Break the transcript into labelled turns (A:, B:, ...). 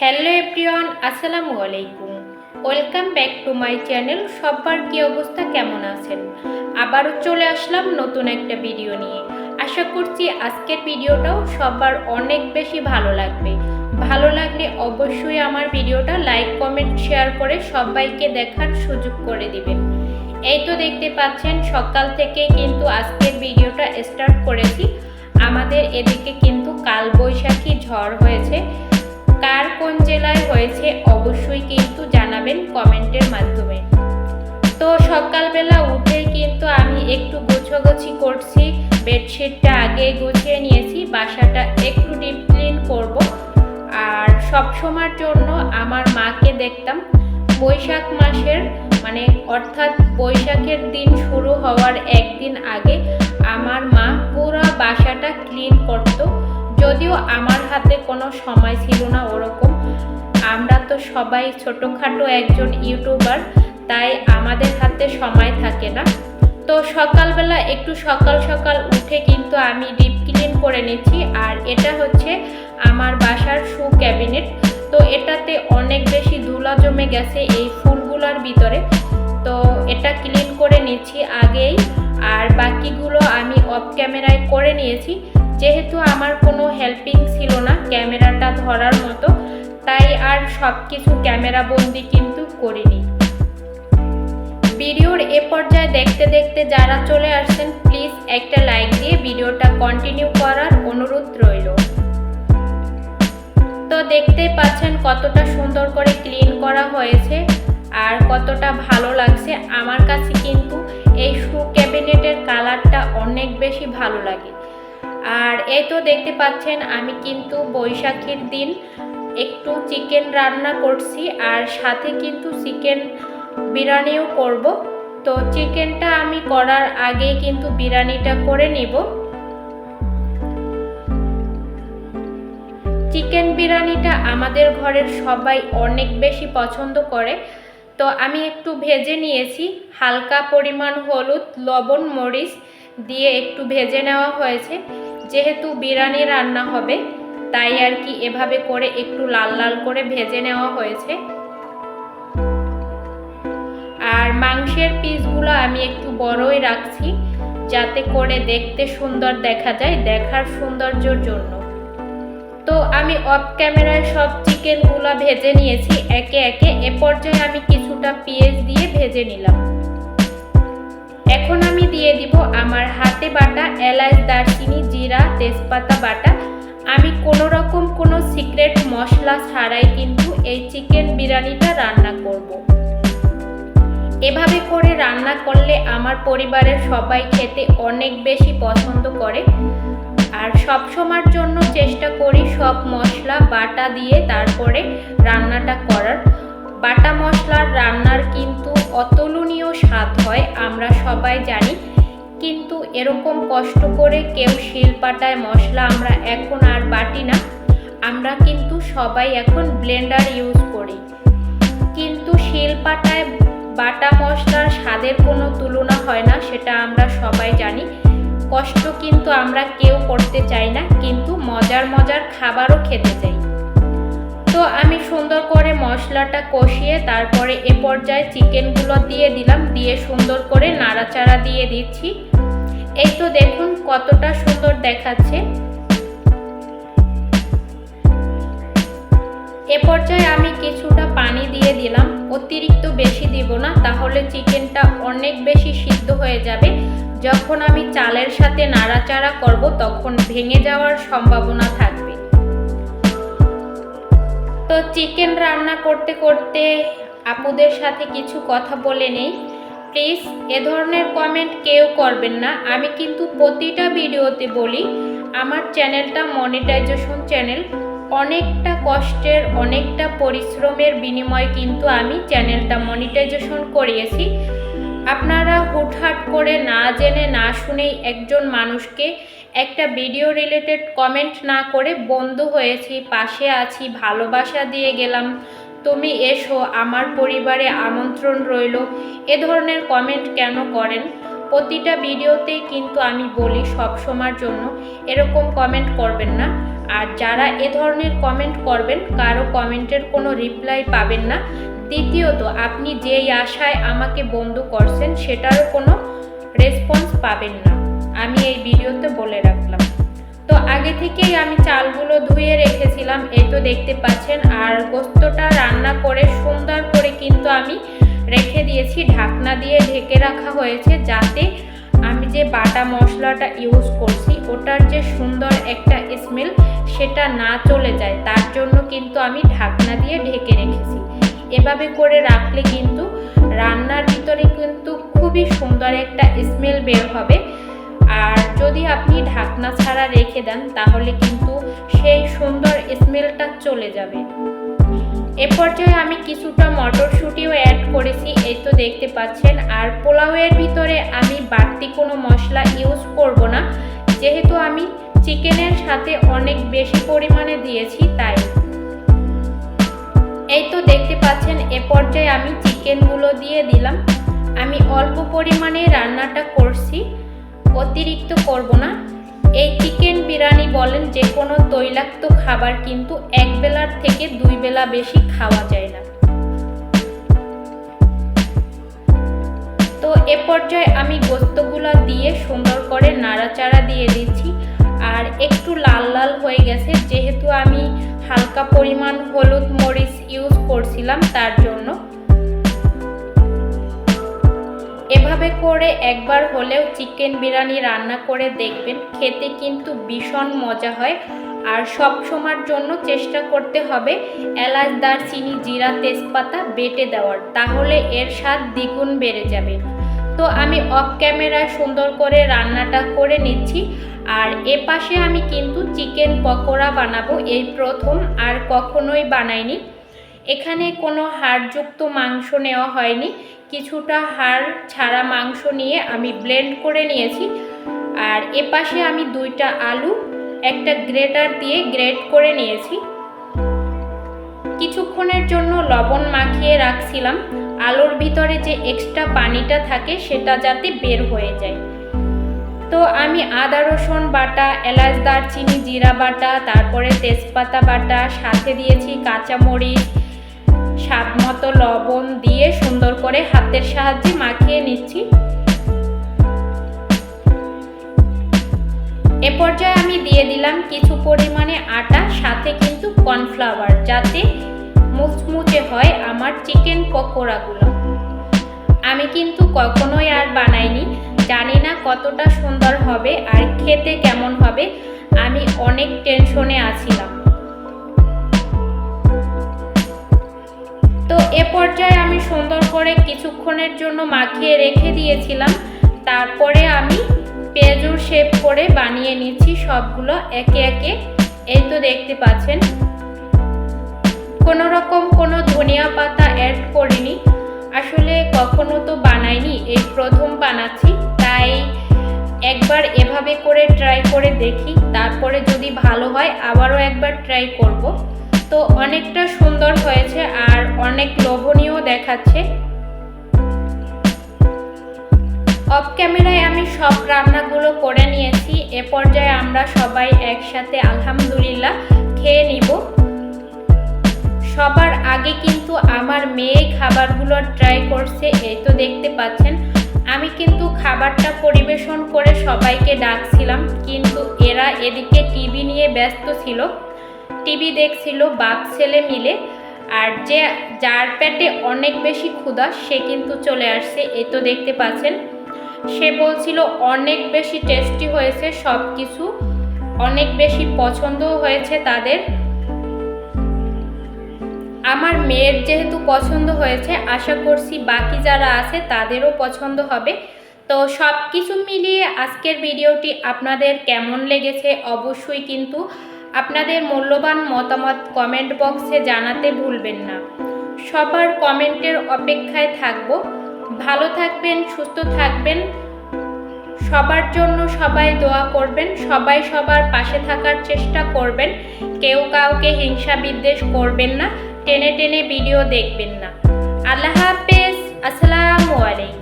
A: Hello everyone, আসসালামু আলাইকুম। Welcome back to my channel. সবার কি অবস্থা, কেমন আছেন? আবারও চলে আসলাম নতুন একটা ভিডিও নিয়ে। আশা করছি আজকের ভিডিওটাও সবার অনেক বেশি ভালো লাগবে। ভালো লাগলে অবশ্যই আমার ভিডিওটা লাইক, কমেন্ট, শেয়ার করে সবাইকে দেখার সুযোগ করে দিবেন। এই তো দেখতে পাচ্ছেন, সকাল থেকে কিন্তু আজকের ভিডিওটা স্টার্ট করেছি। আমাদের এদিকে কিন্তু কালবৈশাখী ঝড় হয়েছে। কার কোন জেলায় হয়েছে অবশ্যই কিন্তু জানাবেন কমেন্টের মাধ্যমে। তো সকালবেলা উঠেই কিন্তু আমি একটু গোছাগুছি করছি, বেডশিটটা আগে গুছিয়ে নিয়েছি, বাসাটা একটু ডিপ ক্লিন করব। আর সব সময়ের জন্য আমার মাকে দেখতাম। বৈশাখ মাসের মানে অর্থাৎ বৈশাখের দিন শুরু হওয়ার একদিন আগে আমার মা পুরো বাসাটা ক্লিন করতো। যদিও আমার হাতে কোনো সময় ছিল না ওরকম। আমরা তো সবাই ছোটোখাটো একজন ইউটিউবার, তাই আমাদের হাতে সময় থাকে না। তো সকালবেলা একটু সকাল সকাল উঠে কিন্তু আমি ডিপ ক্লিন করে নিচ্ছি, আর এটা হচ্ছে আমার বাসার শু ক্যাবিনেট তো এটাতে অনেক বেশি ধুলা জমে গেছে এই ফুলগুলোর ভিতরে। তো এটা ক্লিন করে নিচ্ছি আগেই, আর বাকিগুলো আমি অফ ক্যামেরায় করে নিয়েছি। যেহেতু আমার কোনো হেল্পিং ছিল না ক্যামেরাটা ধরার মতো, তাই আর সব কিছু ক্যামেরা বন্দি কিন্তু করিনি। ভিডিওর এ পর্যায়ে দেখতে দেখতে যারা চলে আসছেন প্লিজ একটা লাইক দিয়ে ভিডিওটা কন্টিনিউ করার অনুরোধ রইল। তো দেখতেই পাচ্ছেন কতটা সুন্দর করে ক্লিন করা হয়েছে আর কতটা ভালো লাগছে। আমার কাছে কিন্তু এই শু ক্যাবিনেটের কালারটা অনেক বেশি ভালো লাগে। আর এই তো দেখতে পাচ্ছেন, আমি কিন্তু বৈশাখীর দিন একটু চিকেন রান্না করছি আর সাথে কিন্তু চিকেন বিরিয়ানিও করব। তো চিকেনটা আমি করার আগে কিন্তু বিরিয়ানিটা করে নিব। চিকেন বিরিয়ানিটা আমাদের ঘরের সবাই অনেক বেশি পছন্দ করে। তো আমি একটু ভেজে নিয়েছি, হালকা পরিমাণ হলুদ, লবণ, মরিচ দিয়ে একটু ভেজে নেওয়া হয়েছে। যেহেতু বিরিয়ানি রান্না হবে, তাই আর কি এভাবে করে একটু লাল লাল করে ভেজে নেওয়া হয়েছে। আর মাংসের পিসগুলো আমি একটু বড়ই রাখছি, যাতে করে দেখতে সুন্দর দেখা যায়, দেখার সৌন্দর্যের জন্য। তো আমি অফ ক্যামেরায় সব চিকেনগুলো ভেজে নিয়েছি, একে একে এ পর্যায়ে আমি কিছুটা পেঁয়াজ দিয়ে ভেজে নিলাম। এখন আমি দিয়ে দিব আমার হাতে বাটা এলাচ, দারচিনি, জিরা, তেজপাতা বাটা। আমি কোনো রকম কোনো সিক্রেট মশলা ছাড়াই কিন্তু এই চিকেন বিরিয়ানিটা রান্না করব। এভাবে করে রান্না করলে আমার পরিবারের সবাই খেতে অনেক বেশি পছন্দ করে। আর সব সময়ের জন্য চেষ্টা করি সব মশলা বাটা দিয়ে তারপরে রান্নাটা করার। বাটা মশলার রান্নার কিন্তু অতুলনীয় স্বাদ হয়, আমরা সবাই জানি। কিন্তু এরকম কষ্ট করে কেউ শিলপাটায় মশলা আমরা এখন আর বাটি না। আমরা কিন্তু সবাই এখন ব্লেন্ডার ইউজ করি। কিন্তু শিলপাটায় বাটা মশলার স্বাদের কোনো তুলনা হয় না, সেটা আমরা সবাই জানি। কষ্ট কিন্তু আমরা কেউ করতে চাই না, কিন্তু মজার মজার খাবারও খেতে চাই। তো আমি সুন্দর করে মশলাটা কষিয়ে তারপরে এ পর্যায়ে চিকেনগুলো দিয়ে দিলাম, দিয়ে সুন্দর করে নাড়াচাড়া দিয়ে দিচ্ছি। এই তো দেখুন কতটা সুন্দর দেখাচ্ছে। এ পর্যায়ে আমি কিছুটা পানি দিয়ে দিলাম, অতিরিক্ত বেশি দিব না, তাহলে চিকেনটা অনেক বেশি সিদ্ধ হয়ে যাবে। যখন আমি চালের সাথে নাড়াচাড়া করব, তখন ভেঙে যাওয়ার সম্ভাবনা থাকবে। তো চিকেন রান্না করতে করতে আপুদের সাথে কিছু কথা বলে নেই। প্লিজ এ ধরনের কমেন্ট কেউ করবেন না। আমি কিন্তু প্রতিটা ভিডিওতে বলি, আমার চ্যানেলটা মনিটাইজেশন চ্যানেল। অনেকটা কষ্টের, অনেকটা পরিশ্রমের বিনিময়ে কিন্তু আমি চ্যানেলটা মনিটাইজেশন করিয়েছি। আপনারা হুটহাট করে না জেনে না শুনেই একজন মানুষকে একটা ভিডিও রিলেটেড কমেন্ট না করে বন্ধু হয়েছি, পাশে আছি, ভালোবাসা দিয়ে গেলাম। তুমি এসো, আমার পরিবারে আমন্ত্রণ রইল। এ ধরনের কমেন্ট কেন করেন? প্রতিটা ভিডিওতেই কিন্তু আমি বলি সব সময়ের জন্য, এরকম কমেন্ট করবেন না। আর যারা এ ধরনের কমেন্ট করবেন, কারও কমেন্টের কোনো রিপ্লাই পাবেন না। দ্বিতীয়ত, আপনি যেই আশায় আমাকে বন্ধ করছেন, সেটারও কোনো রেসপন্স পাবেন না। আমি এই ভিডিওতে বলে রাখলাম। তো আগে থেকেই আমি চালগুলো ধুয়ে রেখেছিলাম এই তো দেখতে পাচ্ছেন, আর গোস্তটা রান্না করে সুন্দর করে কিন্তু আমি রেখে দিয়েছি, ঢাকনা দিয়ে ঢেকে রাখা হয়েছে, যাতে আমি যে বাটা মশলাটা ইউজ করছি, ওটার যে সুন্দর একটা স্মেল সেটা না চলে যায়। তার জন্য কিন্তু আমি ঢাকনা দিয়ে ঢেকে রেখেছি। এভাবে করে রাখলে কিন্তু রান্নার ভিতরে কিন্তু খুবই সুন্দর একটা স্মেল বের হবে। আর যদি আপনি ঢাকনা ছাড়া রেখে দেন, তাহলে কিন্তু সেই সুন্দর স্মেলটা চলে যাবে। এ পর্যায়ে আমি কিছুটা মটরশুঁটিও অ্যাড করেছি, এই তো দেখতে পাচ্ছেন। আর পোলাওয়ের ভিতরে আমি বাড়তি কোনো মশলা ইউজ করব না। যেহেতু আমি চিকেনের সাথে অনেক বেশি পরিমাণে দিয়েছি, তাই। এই তো দেখতে পাচ্ছেন, এ পর্যায়ে আমি চিকেনগুলো দিয়ে দিলাম। আমি অল্প পরিমাণে রান্নাটা করছি, অতিরিক্ত করব না। এই চিকেন বিরিয়ানি বলেন যে কোনো তৈলাক্ত খাবার কিন্তু এক বেলার থেকে দুই বেলা বেশি খাওয়া যায় না। তো এ পর্যায়ে আমি গোস্তগুলো দিয়ে সুন্দর করে নাড়াচাড়া দিয়ে দিচ্ছি, আর একটু লাল লাল হয়ে গেছে, যেহেতু আমি হালকা পরিমাণ হলুদ মরিচ ইউজ করছিলাম তার জন্য। এভাবে করে একবার হলেও চিকেন বিরিয়ানি রান্না করে দেখবেন, খেতে কিন্তু ভীষণ মজা হয়। আর সব সময়ের জন্য চেষ্টা করতে হবে এলাচ, দারচিনি, জিরা, তেজপাতা বেটে দেওয়ার, তাহলে এর স্বাদ দ্বিগুণ বেড়ে যাবে। তো আমি অফ ক্যামেরায় সুন্দর করে রান্নাটা করে নিচ্ছি। আর এ পাশে আমি কিন্তু চিকেন পকোড়া বানাবো, এই প্রথম আর কখনোই বানাইনি। এখানে কোনো হাড়যুক্ত মাংস নেওয়া হয়নি। কিছুটা হাড় ছাড়া মাংস নিয়ে আমি ব্লেন্ড করে নিয়েছি। আর এপাশে আমি দুইটা আলু, একটা গ্রেটার দিয়ে গ্রেট করে নিয়েছি। কিছুক্ষণের জন্য লবণ মাখিয়ে রাখছিলাম। আলুর ভিতরে যে এক্সট্রা পানিটা থাকে সেটা যাতে বের হয়ে যায়। তো আমি আদা, রসুন বাটা, এলাচ, দারচিনি, জিরা বাটা, তারপরে তেজপাতা বাটা, সাথে দিয়েছি কাঁচামরিচ স্বাদ মতো লবণ দিয়ে সুন্দর করে হাতের সাহায্যে মাখিয়ে নিচ্ছি। এ পর্যায়ে আমি দিয়ে দিলাম কিছু পরিমাণে আটা, সাথে কিন্তু কর্নফ্লাওয়ার, যাতে মুচমুচে হয় আমার চিকেন পকোড়াগুলো। আমি কিন্তু কখনোই আর বানাইনি, জানি না কতটা সুন্দর হবে আর খেতে কেমন হবে। আমি অনেক টেনশনে আছিলাম। পর্যায়ে আমি সুন্দর করে কিছুক্ষণের জন্য মাখিয়ে রেখে দিয়েছিলাম। তারপরে আমি পেঁয়াজুর শেপ করে বানিয়ে নিচ্ছি সবগুলো একে একে। এই তো দেখতে পাচ্ছেন। কোনো রকম কোনো ধনিয়া পাতা অ্যাড করিনি। আসলে কখনো তো বানাইনি, এই প্রথম বানাচ্ছি। তাই একবার এভাবে করে ট্রাই করে দেখি। তারপরে যদি ভালো হয়, আবারও একবার ট্রাই করব। তো অনেকটা সুন্দর হয়েছে আর অনেক লোভনীয় দেখাচ্ছে। অফ ক্যামেরায় আমি সব রান্নাগুলো করে নিয়েছি। এ পর্যায়ে আমরা সবাই একসাথে আলহামদুলিল্লাহ খেয়ে নিব। সবার আগে কিন্তু আমার মেয়ে খাবারগুলো ট্রাই করছে, এই তো দেখতে পাচ্ছেন। আমি কিন্তু খাবারটা পরিবেশন করে সবাইকে ডাকছিলাম, কিন্তু এরা এদিকে টিভি নিয়ে ব্যস্ত ছিল। টিভি দেখছিল বাপ ছেলে মিলে। আর যে যার পেটে অনেক বেশি ক্ষুধা, সে কিন্তু চলে আসছে। এ তো দেখতে পাচ্ছেন। সে বলছিল, অনেক বেশি টেস্টি হয়েছে সব কিছু অনেক বেশি পছন্দও হয়েছে তাদের। আমার মেয়ের যেহেতু পছন্দ হয়েছে, আশা করছি বাকি যারা আছে তাদেরও পছন্দ হবে। তো সব কিছু মিলিয়ে আজকের ভিডিওটি আপনাদের কেমন লেগেছে অবশ্যই কিন্তু আপনাদের মূল্যবান মতামত কমেন্ট বক্সে জানাতে ভুলবেন না। সবার কমেন্টের অপেক্ষায় থাকব। ভালো থাকবেন, সুস্থ থাকবেন। সবার জন্য সবাই দোয়া করবেন, সবাই সবার পাশে থাকার চেষ্টা করবেন। কেউ কাউকে হিংসা বিদ্বেষ করবেন না, টেনে টেনে ভিডিও দেখবেন না। আল্লাহ হাফেজ, আসসালামু আলাইকুম।